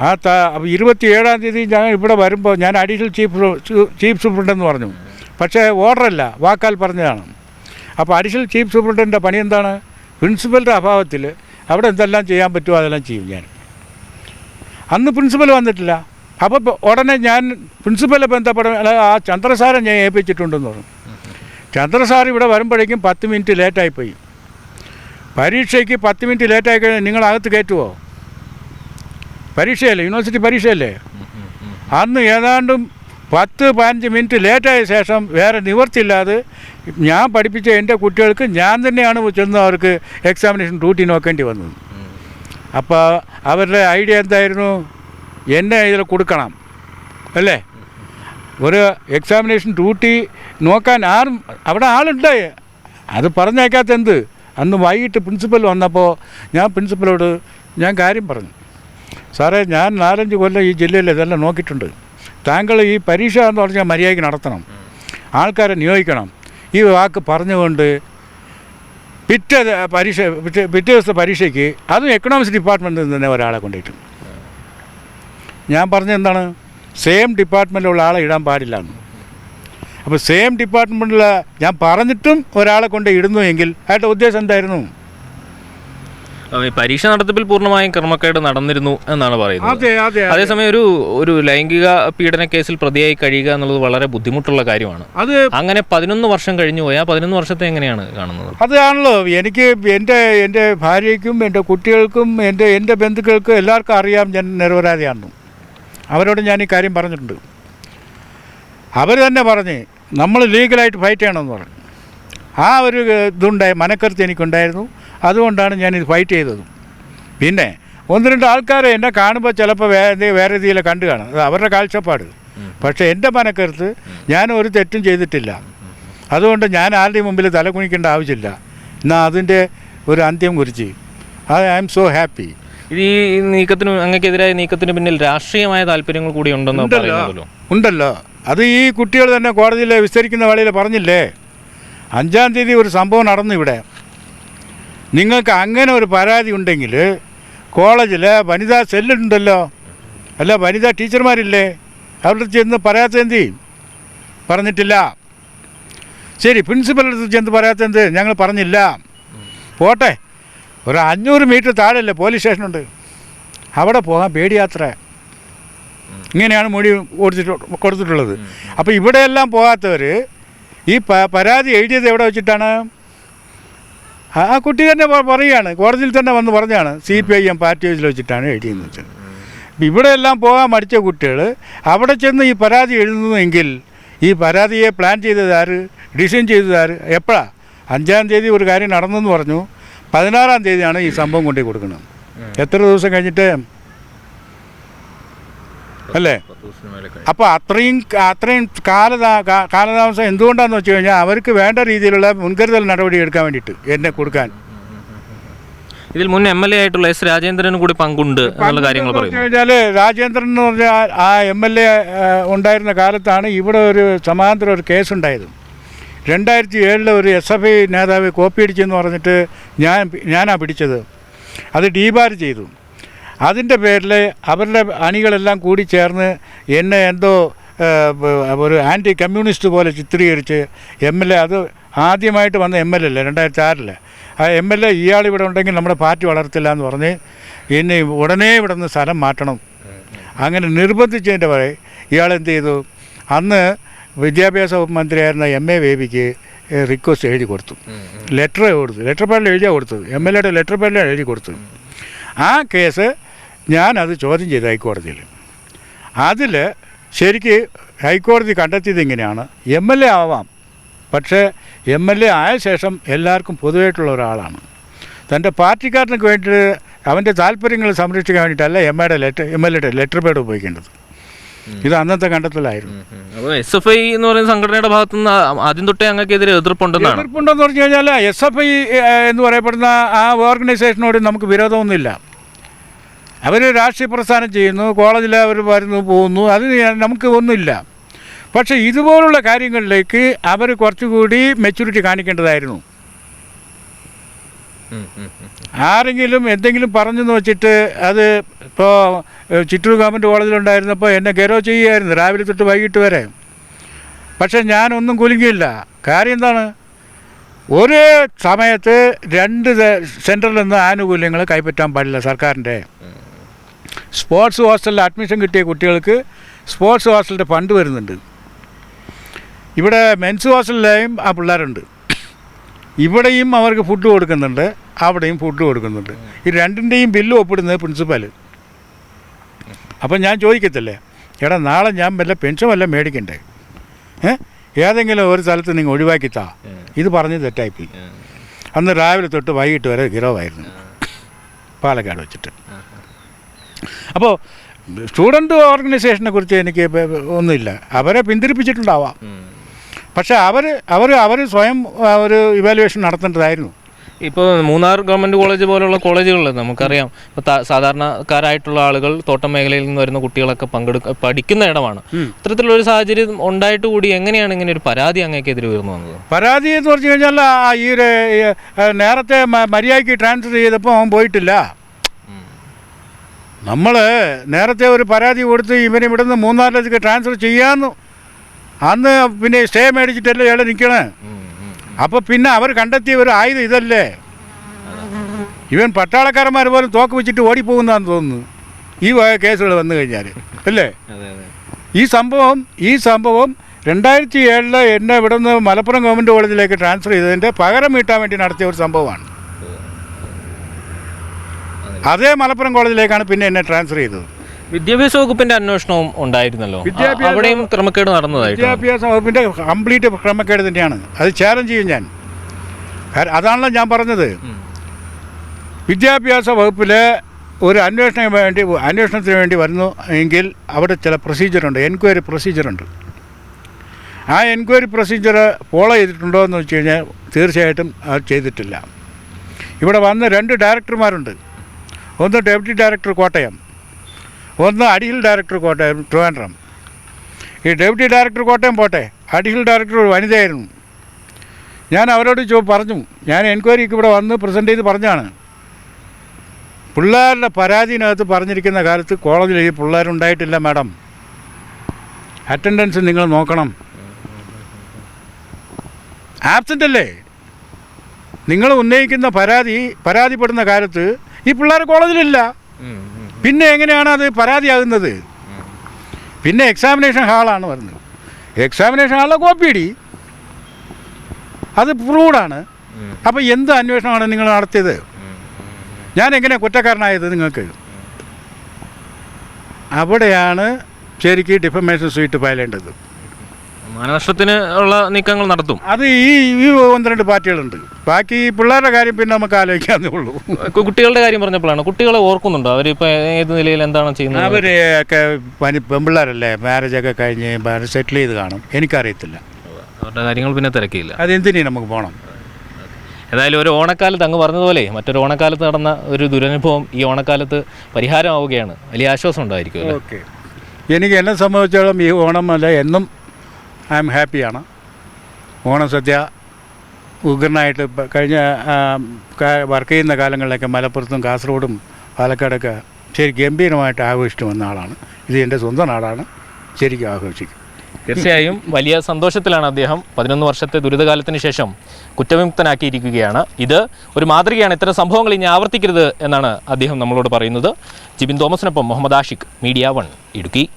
ആ ത അപ്പോൾ ഇരുപത്തി ഏഴാം തീയതി ഞാൻ ഇവിടെ വരുമ്പോൾ ഞാൻ അഡീഷണൽ ചീഫ് ചീഫ് സൂപ്രണ്ടെന്ന് പറഞ്ഞു. പക്ഷേ ഓർഡറല്ല വാക്കാൽ പറഞ്ഞതാണ്. അപ്പോൾ അഡീഷണൽ ചീഫ് സൂപ്രണ്ടിന്റെ പണി എന്താണ്? പ്രിൻസിപ്പലിന്റെ അഭാവത്തിൽ അവിടെ എന്തെല്ലാം ചെയ്യാൻ പറ്റുമോ അതെല്ലാം ചെയ്യും ഞാൻ. അന്ന് പ്രിൻസിപ്പൽ വന്നിട്ടില്ല. അപ്പോൾ ഉടനെ ഞാൻ പ്രിൻസിപ്പലെ ബന്ധപ്പെടാൻ ആ ചന്ദ്രസാറെ ഞാൻ ഏൽപ്പിച്ചിട്ടുണ്ടെന്ന് പറഞ്ഞു. ചന്ദ്രസാർ ഇവിടെ വരുമ്പോഴേക്കും പത്ത് മിനിറ്റ് ലേറ്റായിപ്പോയി. പരീക്ഷയ്ക്ക് പത്ത് മിനിറ്റ് ലേറ്റായി കഴിഞ്ഞാൽ നിങ്ങൾ അകത്ത് കയറ്റുമോ പരീക്ഷയല്ലേ? യൂണിവേഴ്സിറ്റി പരീക്ഷയല്ലേ? അന്ന് ഏതാണ്ടും പത്ത് പതിനഞ്ച് മിനിറ്റ് ലേറ്റായ ശേഷം വേറെ നിവർത്തില്ലാതെ ഞാൻ പഠിപ്പിച്ച എന്റെ കുട്ടികൾക്ക് ഞാൻ തന്നെയാണ് ചെന്ന് അവർക്ക് എക്സാമിനേഷൻ ഡ്യൂട്ടി നോക്കേണ്ടി വന്നത്. അപ്പോൾ അവരുടെ ഐഡിയ എന്തായിരുന്നു? എന്നെ ഇതിൽ കൊടുക്കണം. അല്ലേ? ഒരു എക്സാമിനേഷൻ ഡ്യൂട്ടി നോക്കാൻ ആരും അവിടെ ആളുണ്ട്. അത് പറഞ്ഞേക്കാത്ത എന്ത് അന്ന് വൈകിട്ട് പ്രിൻസിപ്പൽ വന്നപ്പോൾ ഞാൻ പ്രിൻസിപ്പലോട് ഞാൻ കാര്യം പറഞ്ഞു. സാറേ ഞാൻ നാലഞ്ച് കൊല്ലം ഈ ജില്ലയിൽ ഇതെല്ലാം നോക്കിയിട്ടുണ്ട്. താങ്കൾ ഈ പരീക്ഷ എന്ന് പറഞ്ഞാൽ മര്യാദയ്ക്ക് നടത്തണം. ആൾക്കാരെ നിയോഗിക്കണം. ഈ വാക്ക് പറഞ്ഞുകൊണ്ട് പിറ്റേ പരീക്ഷ പിറ്റേ പിറ്റേ ദിവസത്തെ പരീക്ഷയ്ക്ക് അതും എക്കണോമിക്സ് ഡിപ്പാർട്ട്മെന്റിൽ നിന്ന് തന്നെ ഒരാളെ കൊണ്ടിട്ടു ഞാൻ പറഞ്ഞത് എന്താണ്? സെയിം ഡിപ്പാർട്ട്മെന്റിലുള്ള ആളെ ഇടാൻ പാടില്ല എന്ന്. അപ്പോൾ സെയിം ഡിപ്പാർട്ട്മെന്റിൽ ഞാൻ പറഞ്ഞിട്ടും ഒരാളെ കൊണ്ട് ഇടുന്നു എങ്കിൽ അയാളുടെ ഉദ്ദേശം എന്തായിരുന്നു? പരീക്ഷ നടത്തിപ്പിൽ പൂർണമായും ക്രമക്കേട് നടന്നിരുന്നു എന്നാണ് പറയുന്നത്. അതെ അതെ അതേസമയം ഒരു ഒരു ലൈംഗിക പീഡന കേസിൽ പ്രതിയായി കഴിയുക എന്നുള്ളത് വളരെ ബുദ്ധിമുട്ടുള്ള കാര്യമാണ്. അത് അങ്ങനെ പതിനൊന്ന് വർഷം കഴിഞ്ഞു പോയി ആ പതിനൊന്ന് വർഷത്തെ എങ്ങനെയാണ് കാണുന്നത്? അതാണല്ലോ എനിക്ക് എന്റെ എന്റെ ഭാര്യയ്ക്കും എന്റെ കുട്ടികൾക്കും എന്റെ എന്റെ ബന്ധുക്കൾക്കും എല്ലാവർക്കും അറിയാം. ഞാൻ നിരപരാധിയാണെന്നും. അവരോട് ഞാൻ ഈ കാര്യം പറഞ്ഞിട്ടുണ്ട്. അവർ തന്നെ പറഞ്ഞ് നമ്മൾ ലീഗലായിട്ട് ഫൈറ്റ് ചെയ്യണമെന്ന് പറഞ്ഞു. ആ ഒരു ഇതുണ്ടായി മനക്കരുത്ത് എനിക്കുണ്ടായിരുന്നു. അതുകൊണ്ടാണ് ഞാനിത് ഫൈറ്റ് ചെയ്തത്. പിന്നെ ഒന്ന് രണ്ട് ആൾക്കാരെ എന്നെ കാണുമ്പോൾ ചിലപ്പോൾ വേറെ വേറെ രീതിയിൽ കണ്ടു കാണും. അത് അവരുടെ കാഴ്ചപ്പാട്. പക്ഷേ എന്റെ മനക്കരുത്ത് ഞാൻ ഒരു തെറ്റും ചെയ്തിട്ടില്ല. അതുകൊണ്ട് ഞാൻ ആരുടെയും മുമ്പിൽ തല കുനിക്കേണ്ട ആവശ്യമില്ല. എന്നാൽ അതിന്റെ ഒരു അന്ത്യം കുറിച്ച്. I am so happy. ഇത് ഈ നീക്കത്തിന് അങ്ങക്കെതിരായ നീക്കത്തിന് പിന്നിൽ രാഷ്ട്രീയമായ താല്പര്യങ്ങൾ കൂടി ഉണ്ടെന്ന് ഉണ്ടല്ലോ. അത് ഈ കുട്ടികൾ തന്നെ കോടതിയിൽ വിസ്തരിക്കുന്ന വേളയിൽ പറഞ്ഞില്ലേ? അഞ്ചാം തീയതി ഒരു സംഭവം നടന്നു ഇവിടെ നിങ്ങൾക്ക് അങ്ങനെ ഒരു പരാതി ഉണ്ടെങ്കിൽ കോളേജിൽ വനിതാ സെല്ലുണ്ടല്ലോ. അല്ല വനിതാ ടീച്ചർമാരില്ലേ? അവരുടെ ചെന്ന് പറയാത്ത എന്ത് ചെയ്യും? പറഞ്ഞിട്ടില്ല. ശരി പ്രിൻസിപ്പൽ അടുത്ത് ചെന്ന് പറയാത്ത എന്ത്? ഞങ്ങൾ പറഞ്ഞില്ല. പോട്ടെ. ഒരു അഞ്ഞൂറ് മീറ്റർ താഴെയല്ലേ പോലീസ് സ്റ്റേഷനുണ്ട്. അവിടെ പോകാൻ പേടിയാത്ര. ഇങ്ങനെയാണ് മൊഴി ഓടിച്ചിട്ട് കൊടുത്തിട്ടുള്ളത്. അപ്പോൾ ഇവിടെയെല്ലാം പോകാത്തവർ ഈ പരാതി എഴുതിയത് എവിടെ വെച്ചിട്ടാണ്? ആ കുട്ടി തന്നെ പറയുകയാണ് കോടതിയിൽ തന്നെ വന്ന് പറഞ്ഞാണ് C P I M party ഓഫീസിൽ വെച്ചിട്ടാണ് എഴുതിയെന്ന് വെച്ചത് ഇപ്പം ഇവിടെയെല്ലാം പോകാൻ മടിച്ച കുട്ടികൾ അവിടെ ചെന്ന് ഈ പരാതി എഴുതുന്നുവെങ്കിൽ ഈ പരാതിയെ പ്ലാൻ ചെയ്തതാര് ഡിസൈൻ ചെയ്തതാര് എപ്പോഴാണ് അഞ്ചാം തീയതി ഒരു കാര്യം നടന്നെന്ന് പറഞ്ഞു പതിനാറാം തീയതിയാണ് ഈ സംഭവം കൊണ്ടുപോയി കൊടുക്കുന്നത്. എത്ര ദിവസം കഴിഞ്ഞിട്ട് അല്ലേ? അപ്പോൾ അത്രയും അത്രയും കാലതാ കാലതാമസം എന്തുകൊണ്ടാണെന്ന് വെച്ച് കഴിഞ്ഞാൽ അവർക്ക് വേണ്ട രീതിയിലുള്ള മുൻകരുതൽ നടപടി എടുക്കാൻ വേണ്ടിയിട്ട് എന്നെ കൊടുക്കാൻ. ഇതിൽ മുൻ എം എൽ എ ആയിട്ടുള്ള എസ് രാജേന്ദ്രനും കൂടി പങ്കുണ്ട് എന്നുള്ള കാര്യങ്ങൾ കഴിഞ്ഞാൽ രാജേന്ദ്രൻ എന്ന് പറഞ്ഞാൽ ആ- എം എൽ എ ഉണ്ടായിരുന്ന കാലത്താണ് ഇവിടെ ഒരു സമാന്തര ഒരു കേസ് ഉണ്ടായത് രണ്ടായിരത്തി ഏഴിൽ ഒരു എസ് എഫ് ഐ നേതാവ് കോപ്പി അടിച്ചെന്ന് പറഞ്ഞിട്ട് ഞാൻ ഞാനാണ് പിടിച്ചത്. അത് ഡീബാർ ചെയ്തു. അതിന്റെ പേരിൽ അവരുടെ അണികളെല്ലാം കൂടി ചേർന്ന് എന്നെ എന്തോ ഒരു ആന്റി കമ്മ്യൂണിസ്റ്റ് പോലെ ചിത്രീകരിച്ച് എം എൽ എ അത് ആദ്യമായിട്ട് വന്ന എം എൽ എ അല്ലേ രണ്ടായിരത്തി ആറിൽ ആ എം എൽ എ ഇയാൾ ഇവിടെ ഉണ്ടെങ്കിൽ നമ്മുടെ പാർട്ടി വളർത്തില്ല എന്ന് പറഞ്ഞ് എന്നെ ഉടനെ ഇവിടെ നിന്ന് സ്ഥലം മാറ്റണം. അങ്ങനെ നിർബന്ധിച്ചതിന്റെ പറയും ഇയാൾ എന്ത് ചെയ്തു? അന്ന് വിദ്യാഭ്യാസ വകുപ്പ് മന്ത്രിയായിരുന്ന എം എ ബേബിക്ക് റിക്വസ്റ്റ് എഴുതി കൊടുത്തു. ലെറ്റർ കൊടുത്തു. ലെറ്റർ പാഡിൽ എഴുതിയാണ് കൊടുത്തത്. എം എൽ എയുടെ ലെറ്റർ പേഡിലാണ് എഴുതി കൊടുത്തത്. ആ കേസ് ഞാനത് ചോദ്യം ചെയ്തു ഹൈക്കോടതിയിൽ. അതിൽ ശരിക്ക് ഹൈക്കോടതി കണ്ടെത്തിയത് ഇങ്ങനെയാണ്. എം എൽ എ ആവാം. പക്ഷേ എം എൽ എ ആയ ശേഷം എല്ലാവർക്കും പൊതുവായിട്ടുള്ള ഒരാളാണ്. തന്റെ പാർട്ടിക്കാരനൊക്കെ വേണ്ടിയിട്ട് അവന്റെ താല്പര്യങ്ങൾ സംരക്ഷിക്കാൻ വേണ്ടിയിട്ടല്ല എം എയുടെ ലെറ്റർ എം എൽ എയുടെ ലെറ്റർ പേഡ് ഉപയോഗിക്കേണ്ടത്. ഇത് അന്നത്തെ കണ്ടെത്തലായിരുന്നു. എസ് എഫ് ഐ എന്ന് പറയുന്ന സംഘടനയുടെ ഭാഗത്തു നിന്ന് ആദ്യം തൊട്ടേ അങ്ങക്കെതിരെ എതിർപ്പുണ്ടെന്നാണ്? എതിർപ്പുണ്ടെന്ന് പറഞ്ഞു കഴിഞ്ഞാൽ എസ് എഫ് ഐ എന്ന് പറയപ്പെടുന്ന ആ ഓർഗനൈസേഷനോട് നമുക്ക് വിരോധമൊന്നുമില്ല. അവർ രാഷ്ട്രീയ പ്രസ്ഥാനം ചെയ്യുന്നു കോളേജിൽ അവർ വരുന്നു പോകുന്നു അത് നമുക്ക് ഒന്നുമില്ല. പക്ഷേ ഇതുപോലുള്ള കാര്യങ്ങളിലേക്ക് അവർ കുറച്ചുകൂടി മെച്യൂരിറ്റി കാണിക്കേണ്ടതായിരുന്നു. ആരെങ്കിലും എന്തെങ്കിലും പറഞ്ഞെന്ന് വെച്ചിട്ട് അത് ഇപ്പോൾ ചിറ്റൂർ ഗവൺമെന്റ് കോളേജിലുണ്ടായിരുന്നപ്പോൾ എന്നെ ഗരോ ചെയ്യുമായിരുന്നു രാവിലെ തൊട്ട് വൈകിട്ട് വരെ. പക്ഷേ ഞാനൊന്നും കുലുങ്ങിയില്ല. കാര്യം എന്താണ്? ഒരു സമയത്ത് രണ്ട് സെന്ററിൽ നിന്ന് ആനുകൂല്യങ്ങൾ കൈപ്പറ്റാൻ പാടില്ല സർക്കാരിന്റെ. സ്പോർട്സ് ഹോസ്റ്റലിൽ അഡ്മിഷൻ കിട്ടിയ കുട്ടികൾക്ക് സ്പോർട്സ് ഹോസ്റ്റലിന്റെ ഫണ്ട് വരുന്നുണ്ട്. ഇവിടെ മെൻസ് ഹോസ്റ്റലിലെയും ആ പിള്ളേരുണ്ട്. ഇവിടെയും അവർക്ക് ഫുഡ് കൊടുക്കുന്നുണ്ട് അവിടെയും ഫുഡ് കൊടുക്കുന്നുണ്ട്. ഈ രണ്ടിന്റെയും ബില്ല് ഒപ്പിടുന്നത് പ്രിൻസിപ്പൽ അപ്പം ഞാൻ ചോദിക്കത്തില്ലേ എടാ നാളെ ഞാൻ വല്ല പെൻഷൻ വല്ല മേടിക്കണ്ടേ? ഏതെങ്കിലും ഒരു സ്ഥലത്ത് നിങ്ങൾ ഒഴിവാക്കിത്താ. ഇത് പറഞ്ഞ് തെറ്റായിപ്പോയി. അന്ന് രാവിലെ തൊട്ട് വൈകിട്ട് വരെ ഗിറവായിരുന്നു. പാലക്കാട് വെച്ചിട്ട്. അപ്പോൾ സ്റ്റുഡന്റ് ഓർഗനൈസേഷനെ കുറിച്ച് എനിക്ക് ഒന്നുമില്ല. അവരെ പിന്തിരിപ്പിച്ചിട്ടുണ്ടാവാം. പക്ഷേ അവർ അവർ അവർ സ്വയം ഒരു ഇവാലുവേഷൻ നടത്തേണ്ടതായിരുന്നു. ഇപ്പോൾ മൂന്നാർ ഗവൺമെന്റ് കോളേജ് പോലുള്ള കോളേജുകളിൽ നമുക്കറിയാം ഇപ്പോൾ സാധാരണക്കാരായിട്ടുള്ള ആളുകൾ തോട്ടം മേഖലയിൽ നിന്ന് വരുന്ന കുട്ടികളൊക്കെ പങ്കെടുക്ക പഠിക്കുന്ന ഇടമാണ്. ഇത്തരത്തിലുള്ളൊരു സാഹചര്യം ഉണ്ടായിട്ട് കൂടി എങ്ങനെയാണ് ഇങ്ങനെ ഒരു പരാതി അങ്ങേക്കെതിരെ ഉയർന്നു വന്നത്? പരാതി എന്ന് പറഞ്ഞു കഴിഞ്ഞാൽ ഈ ഒരു നേരത്തെ മര്യാദയ്ക്ക് ട്രാൻസ്ഫർ ചെയ്തപ്പോൾ അവൻ പോയിട്ടില്ല. നമ്മൾ നേരത്തെ ഒരു പരാതി കൊടുത്ത് ഇവനെ ഇവിടുന്ന് മൂന്നാറിലേക്ക് ട്രാൻസ്ഫർ ചെയ്യാമെന്നു അന്ന് പിന്നെ സ്റ്റേ മേടിച്ചിട്ടല്ലേ ഇയാൾ നിൽക്കണേ അപ്പോൾ പിന്നെ അവർ കണ്ടെത്തിയ ഒരു ആയുധം ഇതല്ലേ? ഇവൻ പട്ടാളക്കാരന്മാർ പോലും തോക്ക് വെച്ചിട്ട് ഓടിപ്പോകുന്നതാന്ന് തോന്നുന്നു. ഈ കേസുകൾ വന്നു കഴിഞ്ഞാൽ അല്ലേ? ഈ സംഭവം ഈ സംഭവം രണ്ടായിരത്തി ഏഴിൽ എന്നെ ഇവിടുന്ന് മലപ്പുറം ഗവൺമെന്റ് കോളേജിലേക്ക് ട്രാൻസ്ഫർ ചെയ്തതിന്റെ പകരം വീട്ടാൻ വേണ്ടി നടത്തിയ ഒരു സംഭവമാണ്. അതേ മലപ്പുറം കോളേജിലേക്കാണ് പിന്നെ എന്നെ ട്രാൻസ്ഫർ ചെയ്തത്. വിദ്യാഭ്യാസ വകുപ്പിന്റെ അന്വേഷണവും ഉണ്ടായിരുന്നല്ലോ. അവിടെയും ക്രമക്കേട് നടന്നതായിട്ട്? വിദ്യാഭ്യാസ വകുപ്പിന്റെ കംപ്ലീറ്റ് ക്രമക്കേട് തന്നെയാണ്. അത് ചാലഞ്ച് ചെയ്യും ഞാൻ. അതാണല്ലോ ഞാൻ പറഞ്ഞത്. വിദ്യാഭ്യാസ വകുപ്പിലെ ഒരു അന്വേഷണം വേണ്ടി അന്വേഷണത്തിന് വേണ്ടി വരുന്നു എങ്കിൽ അവിടെ ചില പ്രൊസീജിയറുണ്ട് എൻക്വയറി പ്രൊസീജിയറുണ്ട് ആ എൻക്വയറി പ്രൊസീജിയർ ഫോളോ ചെയ്തിട്ടുണ്ടോ എന്ന് വെച്ച് കഴിഞ്ഞാൽ തീർച്ചയായിട്ടും അത് ചെയ്തിട്ടില്ല. ഇവിടെ വന്ന രണ്ട് ഡയറക്ടർമാരുണ്ട് ഒന്ന് ഡെപ്യൂട്ടി ഡയറക്ടർ കോട്ടയം ഒന്ന് അഡീഷണൽ ഡയറക്ടർ കോട്ടയം ട്രിവാൻഡ്രം. ഈ ഡെപ്യൂട്ടി ഡയറക്ടർ കോട്ടയം പോട്ടെ അഡീഷണൽ ഡയറക്ടർ വനിതയായിരുന്നു. ഞാൻ അവരോട് ചോ പറഞ്ഞു ഞാൻ എൻക്വയറിക്ക് ഇവിടെ വന്ന് പ്രസന്റ് ചെയ്ത് പറഞ്ഞാണ്. പിള്ളേരുടെ പരാതിനകത്ത് പറഞ്ഞിരിക്കുന്ന കാലത്ത് കോളേജിൽ ഈ പിള്ളേരുണ്ടായിട്ടില്ല മാഡം. അറ്റൻഡൻസ് നിങ്ങൾ നോക്കണം. ആബ്സെന്റ് അല്ലേ? നിങ്ങൾ ഉന്നയിക്കുന്ന പരാതി പരാതിപ്പെടുന്ന കാലത്ത് ഈ പിള്ളേർ കോളേജിലില്ല. പിന്നെ എങ്ങനെയാണ് അത് പരാതിയാകുന്നത്? പിന്നെ എക്സാമിനേഷൻ ഹാളാണ് പറഞ്ഞത്. എക്സാമിനേഷൻ ഹാളിലെ കോപ്പിയടി അത് പ്രൂവ്ഡാണ് അപ്പോൾ എന്ത് അന്വേഷണമാണ് നിങ്ങൾ നടത്തിയത്? ഞാൻ എങ്ങനെ കുറ്റക്കാരനായത് നിങ്ങൾക്ക്? അവിടെയാണ് ശരിക്കും ഡിഫമേഷൻ സൂയിട്ട് ഫയലേണ്ടത്. മാനനഷ്ടത്തിന് ഉള്ള നീക്കങ്ങൾ നടത്തും. അത് ഈ ഈ ഒന്ന് രണ്ട് പാർട്ടികളുണ്ട്. ബാക്കി ഈ പിള്ളേരുടെ കാര്യം പിന്നെ നമുക്ക് ആലോചിക്കാന്നേ ഉള്ളൂ. കു- കുട്ടികളുടെ കാര്യം പറഞ്ഞപ്പോഴാണ്. കുട്ടികളെ ഓർക്കുന്നുണ്ടോ? അവരിപ്പോ ഏത് നിലയിൽ എന്താണ് ചെയ്യുന്നത്? അവരൊക്കെ പനി പെമ്പിള്ളേരല്ലേ? മാരേജൊക്കെ കഴിഞ്ഞ് സെറ്റിൽ ചെയ്ത് കാണും. എനിക്കറിയത്തില്ല. അവരുടെ കാര്യങ്ങൾ പിന്നെ തിരക്കിയില്ല. അതെന്തിനീ നമുക്ക് പോകണം ഏതായാലും ഒരു ഓണക്കാലത്ത് അങ്ങ് പറഞ്ഞതുപോലെ മറ്റൊരു ഓണക്കാലത്ത് നടന്ന ഒരു ദുരനുഭവം ഈ ഓണക്കാലത്ത് പരിഹാരമാവുകയാണ്. വലിയ ആശ്വാസം ഉണ്ടായിരിക്കും അല്ലേ ഓക്കെ. എനിക്ക് എന്നെ സംബന്ധിച്ചോളം ഈ ഓണം അല്ല എന്നും ഐ എം ഹാപ്പിയാണ് ഓണം സദ്യ ഉഗ്രനായിട്ട് കഴിഞ്ഞ വർക്ക് ചെയ്യുന്ന കാലങ്ങളിലൊക്കെ മലപ്പുറത്തും കാസർഗോഡും പാലക്കാടൊക്കെ ശരി ഗംഭീരമായിട്ട് ആഘോഷിച്ചു വന്ന ആളാണ്. ഇത് എന്റെ സ്വന്തം നാടാണ്. ശരിക്കും ആഘോഷിക്കും. തീർച്ചയായും വലിയ സന്തോഷത്തിലാണ് അദ്ദേഹം പതിനൊന്ന് വർഷത്തെ ദുരിതകാലത്തിന് ശേഷം കുറ്റവിമുക്തനാക്കിയിരിക്കുകയാണ്. ഇത് ഒരു മാതൃകയാണ്. ഇത്തരം സംഭവങ്ങൾ ഇനി ആവർത്തിക്കരുത് എന്നാണ് അദ്ദേഹം നമ്മളോട് പറയുന്നത്. ജിബിൻ തോമസിനൊപ്പം മുഹമ്മദ് ആഷിഖ് മീഡിയ വൺ ഇടുക്കി.